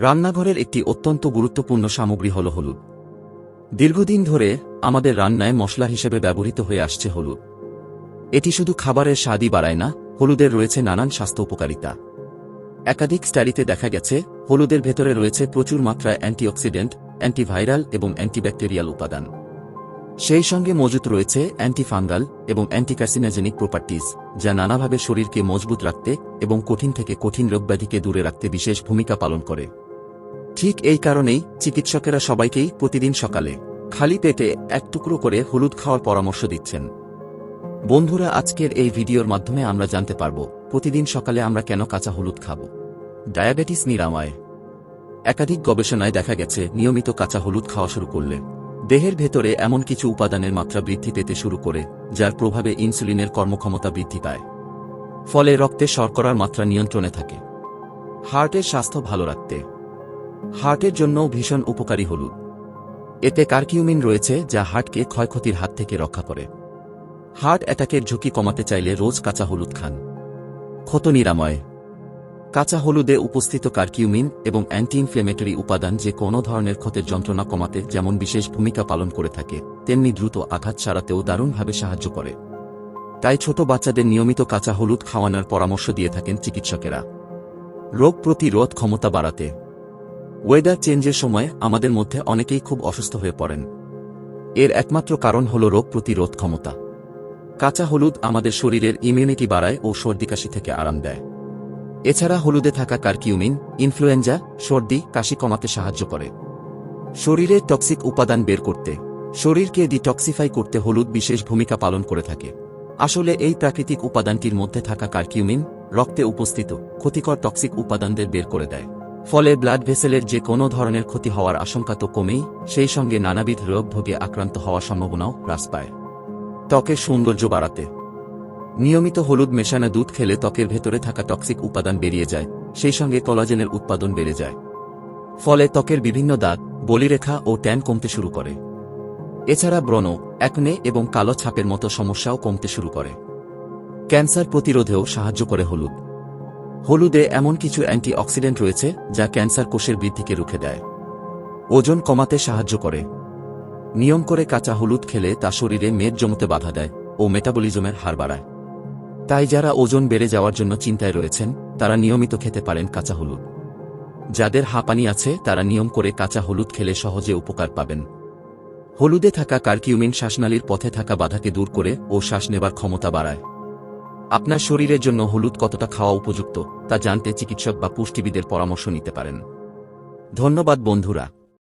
রান্নাঘরের একটি অত্যন্ত গুরুত্বপূর্ণ সামগ্রী হল হলুদ। দীর্ঘদিন ধরে আমাদের রান্নায় মশলা হিসেবে ব্যবহৃত হয়ে আসছে হলুদ। এটি শুধু খাবারের স্বাদই বাড়ায় না, হলুদের রয়েছে নানান স্বাস্থ্য উপকারিতা। একাধিক স্টাডিতে দেখা গেছে, হলুদের ভেতরে রয়েছে প্রচুর মাত্রায় অ্যান্টিঅক্সিডেন্ট, অ্যান্টিভাইরাল এবং অ্যান্টিব্যাকটেরিয়াল উপাদান। সেই সঙ্গে মজুত রয়েছে অ্যান্টিফাঙ্গাল এবং অ্যান্টিকার্সিনোজেনিক প্রপার্টিজ যা নানাভাবে শরীরকে মজবুত রাখতে এবং কঠিন থেকে কঠিন রোগব্যাধিকে দূরে রাখতে বিশেষ ভূমিকা পালন করে। ঠিক এই কারণেই চিকিৎসকেরা সবাইকেই প্রতিদিন সকালে খালি পেটে এক টুকরো করে হলুদ খাওয়ার পরামর্শ দিচ্ছেন। বন্ধুরা, আজকের এই ভিডিওর মাধ্যমে আমরা জানতে পারব, প্রতিদিন সকালে আমরা কেন কাঁচা হলুদ খাব? ডায়াবেটিস নিরাময়। একাধিক গবেষণায় দেখা গেছে, নিয়মিত কাঁচা হলুদ খাওয়া শুরু করলে দেহের ভেতরে এমন কিছু উপাদানের মাত্রা বৃদ্ধি পেতে শুরু করে, যার প্রভাবে ইনসুলিনের কর্মক্ষমতা বৃদ্ধি পায়। ফলে রক্তে শর্করার মাত্রা নিয়ন্ত্রণে থাকে। হার্টের স্বাস্থ্য ভালো রাখতে হার্টের জন্য ভীষণ উপকারী হলুদ। এতে কার্কিউমিন রয়েছে, যা হার্টকে ক্ষয়ক্ষতির হাত থেকে রক্ষা করে। হার্ট অ্যাটাকের ঝুঁকি কমাতে চাইলে রোজ কাঁচা হলুদ খান। ক্ষত নিরাময়। কাঁচা হলুদে উপস্থিত কার্কিউমিন এবং অ্যান্টি ইনফ্লেমেটরি উপাদান যে কোনো ধরনের ক্ষতের যন্ত্রণা কমাতে যেমন বিশেষ ভূমিকা পালন করে থাকে, তেমনি দ্রুত আঘাত সারাতেও দারুণভাবে সাহায্য করে। তাই ছোট বাচ্চাদের নিয়মিত কাঁচা হলুদ খাওয়ানোর পরামর্শ দিয়ে থাকেন চিকিৎসকেরা। রোগ প্রতিরোধ ক্ষমতা বাড়াতে। ওয়েদার চেঞ্জের সময় আমাদের মধ্যে অনেকেই খুব অসুস্থ হয়ে পড়েন। এর একমাত্র কারণ হল রোগ প্রতিরোধ ক্ষমতা। কাঁচা হলুদ আমাদের শরীরের ইমিউনিটি বাড়ায় ও সর্দি কাশি থেকে আরাম দেয়। এছাড়া হলুদে থাকা কার্কিউমিন ইনফ্লুয়েঞ্জা সর্দি, কাশি কমাতে সাহায্য করে। শরীরের টক্সিক উপাদান বের করতে, শরীরকে ডিটক্সিফাই করতে হলুদ বিশেষ ভূমিকা পালন করে থাকে। আসলে এই প্রাকৃতিক উপাদানটির মধ্যে থাকা কার্কিউমিন রক্তে উপস্থিত ক্ষতিকর টক্সিক উপাদানদের বের করে দেয়। ফলে ব্লাড ভেসেলের যে কোনো ধরনের ক্ষতি হওয়ার আশঙ্কা তো কমেই, সেই সঙ্গে নানাবিধ রোগ ভোগে আক্রান্ত হওয়ার সম্ভাবনাও হ্রাস পায়। ত্বকের সৌন্দর্য বাড়াতে। নিয়মিত হলুদ মেশানো দুধ খেলে ত্বকের ভেতরে থাকা টক্সিক উপাদান বেরিয়ে যায়, সেই সঙ্গে কলাজেনের উৎপাদন বেড়ে যায়। ফলে ত্বকের বিভিন্ন দাগ, বলিরেখা ও ট্যান কমতে শুরু করে। এছাড়া ব্রণ একনে এবং কালো ছাপের মতো সমস্যাও কমতে শুরু করে। ক্যান্সার প্রতিরোধেও সাহায্য করে হলুদ। হলুদে এমন কিছু অ্যান্টি অক্সিডেন্ট রয়েছে যা ক্যান্সার কোষের বৃদ্ধিকে রুখে দেয়। ওজন কমাতে সাহায্য করে। নিয়ম করে কাঁচা হলুদ খেলে তা শরীরে মেদ জমতে বাধা দেয় ও মেটাবলিজমের হার বাড়ায়। তাই যারা ওজন বেড়ে যাওয়ার জন্য চিন্তায় রয়েছেন, তারা নিয়মিত খেতে পারেন কাঁচা হলুদ। যাদের হাঁপানি আছে, তারা নিয়ম করে কাঁচা হলুদ খেলে সহজে উপকার পাবেন। হলুদে থাকা কার্কিউমিন শ্বাসনালীর পথে থাকা বাধাকে দূর করে ও শ্বাস নেবার ক্ষমতা বাড়ায়। আপনার শরীরের জন্য হলুদ কতটা খাওয়া উপযুক্ত, তা জানতে চিকিৎসক বা পুষ্টিবিদের পরামর্শ নিতে পারেন। ধন্যবাদ বন্ধুরা।